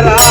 来了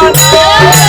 Bye.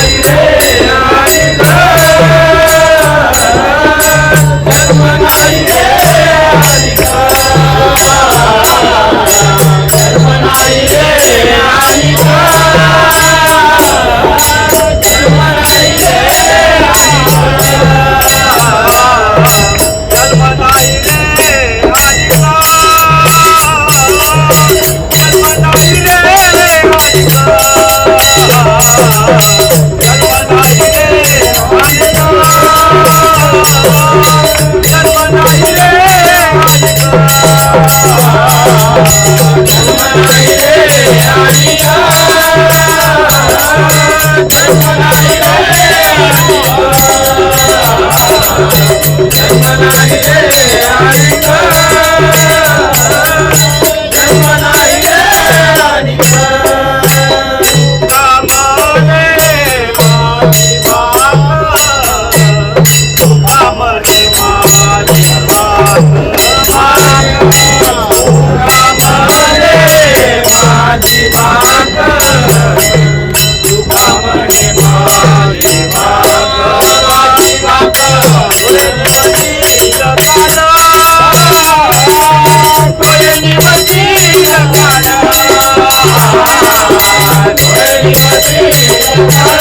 Hey, hey. Thank you.